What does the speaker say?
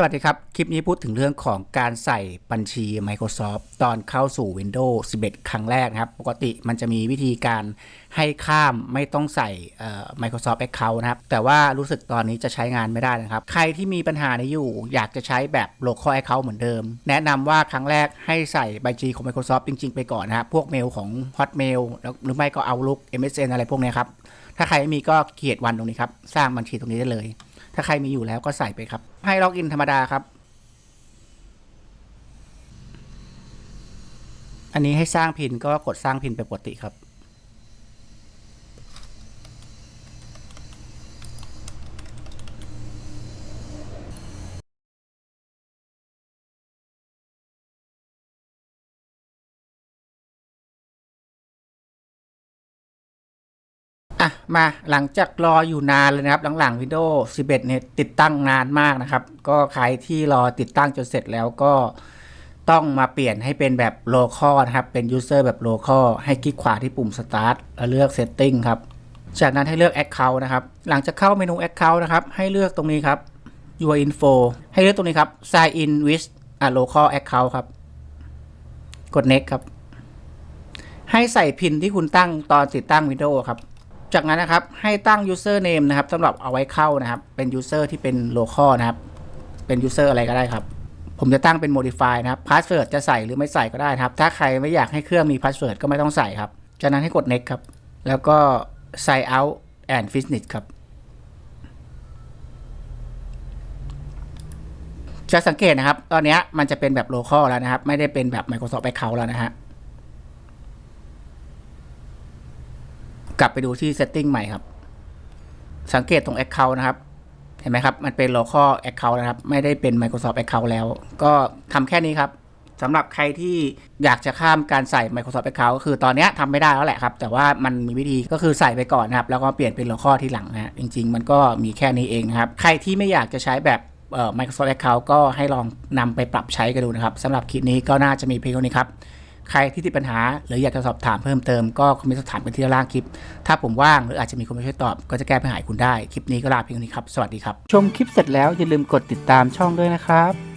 สวัสดีครับ คลิปนี้พูดถึงเรื่องของการใส่บัญชี Microsoft ตอนเข้าสู่ Windows 11 ครั้งแรกนะครับ ปกติมันจะมีวิธีการให้ข้ามไม่ต้องใส่ Microsoft Account นะครับ แต่ว่ารู้สึกตอนนี้จะใช้งานไม่ได้นะครับ ใครที่มีปัญหานี้อยู่อยากจะใช้แบบ local account เหมือนเดิม แนะนำว่าครั้งแรกให้ใส่บัญชีของ Microsoft จริง ๆ ไปก่อนนะครับ พวกเมลของ Hotmail แล้วหรือไม่ก็ Outlook MSN อะไรพวกนี้ครับ ถ้าใครไม่มีก็เขียนวันตรงนี้ครับ สร้างบัญชีตรงนี้ได้เลย ถ้าใครมีอยู่แล้วก็ใส่ไปครับ ให้ล็อกอินธรรมดาครับ อันนี้ให้สร้างพินก็กดสร้างพินไปปกติครับ อะมาหลังจากรออยู่นานเลยนะครับ หลังๆ Windows 11 เนี่ยติดตั้งนานมากนะครับ ก็ใครที่รอติดตั้งจนเสร็จแล้วก็ต้องมาเปลี่ยนให้เป็นแบบ local นะครับ เป็น user แบบ local ให้คลิกขวาที่ปุ่ม start แล้วเลือก setting ครับ จากนั้นให้เลือก account นะครับ หลังจากเข้าเมนู account นะครับ ให้เลือกตรงนี้ครับ your info ให้เลือกตรงนี้ครับ sign in with a local account ครับ กด next ครับ ให้ใส่พินที่คุณตั้งตอนติดตั้ง Windows ครับ จากนั้นนะครับให้ตั้ง username นะครับสำหรับเอาไว้เข้านะครับ เป็น user ที่เป็น local นะครับ เป็น user อะไรก็ได้ครับ ผมจะตั้งเป็น modify นะครับ password จะใส่หรือไม่ใส่ก็ได้ครับ ถ้าใครไม่อยากให้เครื่องมี password ก็ไม่ต้องใส่ครับ จากนั้นให้กด next ครับ แล้วก็ sign out and finish ครับ จะสังเกตนะครับ ตอนนี้มันจะเป็นแบบ local แล้วนะครับ ไม่ได้เป็นแบบ Microsoft Account แล้วนะฮะ กลับไปดูที่ setting ใหม่ครับ สังเกตตรง account นะครับ เห็นไหมครับ มันเป็น local account นะครับ ไม่ได้เป็น Microsoft account แล้ว ก็ทำแค่นี้ครับสำหรับใครที่อยากจะข้ามการใส่ Microsoft account ก็คือตอนนี้ทำไม่ได้แล้วแหละครับ แต่ว่ามันมีวิธีก็คือใส่ไปก่อนนะครับ แล้วก็เปลี่ยนเป็น local ที่หลังนะฮะจริง ๆ มันก็มีแค่นี้เองนะครับ ใครที่ไม่อยากจะใช้แบบเอ่อ Microsoft account ก็ให้ลองนำไปปรับใช้กันดูนะครับสำหรับคลิปนี้ก็น่าจะมีเพียงเท่านี้ครับ ใครที่ติดปัญหา หรืออยากจะสอบถามเพิ่มเติมก็คอมเมนต์สอบถามกันที่ด้านล่างคลิป ถ้าผมว่างหรืออาจจะมีคนมาช่วยตอบก็จะแก้ปัญหาให้คุณได้ คลิปนี้ก็ลาเพียงเท่านี้ครับ สวัสดีครับ ชมคลิปเสร็จแล้วอย่าลืมกดติดตามช่องด้วยนะครับ